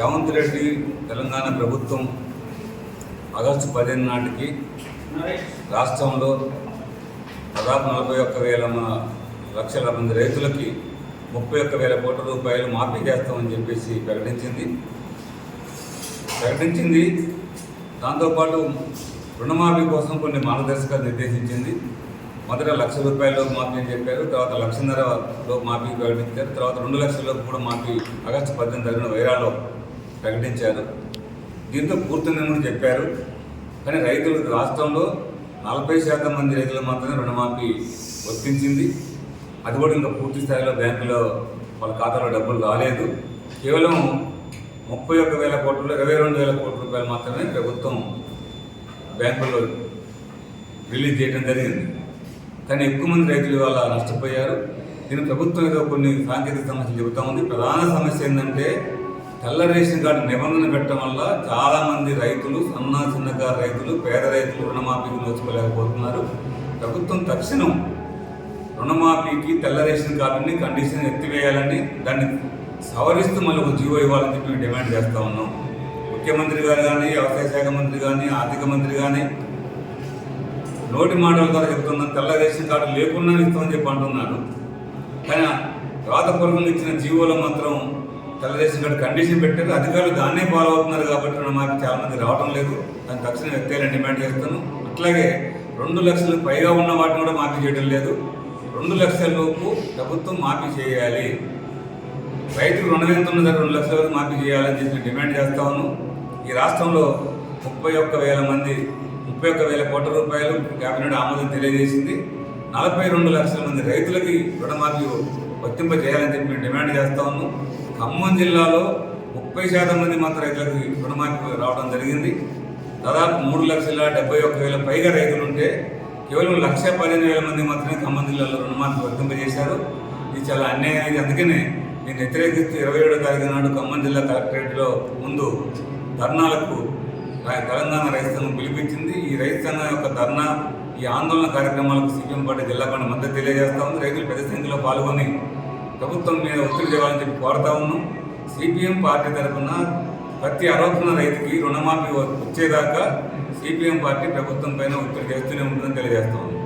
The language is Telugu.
రేవంత్ రెడ్డి తెలంగాణ ప్రభుత్వం ఆగస్టు పదిహేను నాటికి రాష్ట్రంలో దాదాపు నలభై ఒక్క వేల మ- లక్షల మంది రైతులకి ముప్పై ఒక్క వేల కోట్ల రూపాయలు మాఫీ చేస్తామని చెప్పేసి ప్రకటించింది. ప్రకటించింది దాంతోపాటు రుణమాఫీ కోసం కొన్ని మార్గదర్శకాలు నిర్దేశించింది. మొదట లక్ష రూపాయలలోపు మాఫీ అని చెప్పారు తర్వాత లక్షన్నరలో మాఫీ ప్రకటించారు తర్వాత రెండు లక్షలలోపు కూడా మాఫీ ఆగస్టు పద్దెనిమిది జరిగిన వైరాలో ప్రకటించారు. దీంతో పూర్తిందని చెప్పారు. కానీ రైతులు రాష్ట్రంలో నలభై శాతం మంది రైతులు మాత్రమే రుణమాఫీ వర్తించింది అది కూడా ఇంకా పూర్తి స్థాయిలో బ్యాంకులో వాళ్ళ ఖాతాలో డబ్బులు రాలేదు. కేవలం ముప్పై ఒక్క వేల కోట్లు ఇరవై రెండు వేల కోట్ల రూపాయలు మాత్రమే ప్రభుత్వం బ్యాంకుల్లో రిలీజ్ చేయడం జరిగింది. కానీ ఎక్కువ మంది రైతులు ఇవాళ నష్టపోయారు. దీని ప్రభుత్వం ఏదో కొన్ని సాంకేతిక సమస్యలు చెబుతా ఉంది. ప్రధాన సమస్య ఏంటంటే తెల్ల రేషన్ కార్డు నిబంధన పెట్టడం వల్ల చాలామంది రైతులు సన్న చిన్నకారు రైతులు పేద రైతులు రుణమాఫీకి నోచుకోలేకపోతున్నారు. ప్రభుత్వం తక్షణం రుణమాఫీకి తెల్ల రేషన్ కార్డుని కండిషన్ ఎత్తివేయాలని దాన్ని సవరిస్తూ మళ్ళీ ఒక జీవో ఇవ్వాలని చెప్పి మేము డిమాండ్ చేస్తూ ఉన్నాం. ముఖ్యమంత్రి గారు కానీ వ్యవసాయ శాఖ మంత్రి కానీ ఆర్థిక మంత్రి కానీ నోటి మాటల ద్వారా చెప్తున్నాను తెల్ల రేషన్ కార్డు లేకుండా ఇస్తామని చెప్పి అంటున్నారు. కానీ రాతపూర్వకంగా ఇచ్చిన జీవోలో మాత్రం తెలుగుదేశం గారు కండిషన్ పెట్టారు. అధికారులు దాన్నే ఫాలో అవుతున్నారు కాబట్టి మాకు చాలా మంది రావడం లేదు. దాన్ని తక్షణం ఎత్తేయాలని డిమాండ్ చేస్తాను అట్లాగే రెండు లక్షలు పైగా ఉన్న వాటిని కూడా మాఫీ చేయడం లేదు. రెండు లక్షల లోపు ప్రభుత్వం మాఫీ చేయాలి. రైతుకు రుణం ఎంత ఉన్నదో రెండు లక్షల వరకు మాఫీ చేయాలని చెప్పి డిమాండ్ చేస్తాను ఈ రాష్ట్రంలో ముప్పై ఒక్క వేల మంది ముప్పై ఒక్క వేల కోట్ల రూపాయలు కేబినెట్ ఆమోదం తెలియజేసింది. నలభై రెండు లక్షల మంది రైతులకి రుణమాఫీ వర్తింపజేయాలని చెప్పి మేము డిమాండ్ చేస్తా ఉన్నాం. ఖమ్మం జిల్లాలో ముప్పై శాతం మంది మాత్రం రైతులకు రుణమాఫీ రావడం జరిగింది. దాదాపు మూడు లక్షల డెబ్బై ఒక్క వేల పైగా రైతులు ఉంటే కేవలం లక్ష పదిహేను వేల మంది మాత్రమే ఖమ్మం జిల్లాలో రుణమాఫీ వర్తింపజేశారు ఇది చాలా అన్యాయం ఇది. అందుకనే నేను వ్యతిరేకిస్తూ ఇరవై ఏడో తారీఖు నాడు ఖమ్మం జిల్లా కలెక్టరేట్లో ముందు ధర్నాలకు తెలంగాణ రైతు సంఘం పిలిపించింది. ఈ రైతు సంఘం యొక్క ధర్నా ఈ ఆందోళన కార్యక్రమాలకు సిపిఎం పార్టీ జిల్లా పార్టీ మద్దతు తెలియజేస్తా ఉంది. రైతులు పెద్ద సంఖ్యలో పాల్గొని ప్రభుత్వం మీద ఒత్తిడి చేయాలని చెప్పి కోరుతా ఉన్నాం. సిపిఎం పార్టీ తరఫున ప్రతి ఆరోపణ రైతుకి రుణమాఫీ వచ్చేదాకా సిపిఎం పార్టీ ప్రభుత్వం పైన ఒత్తిడి చేస్తూనే ఉంటుందని తెలియజేస్తా ఉన్నాం.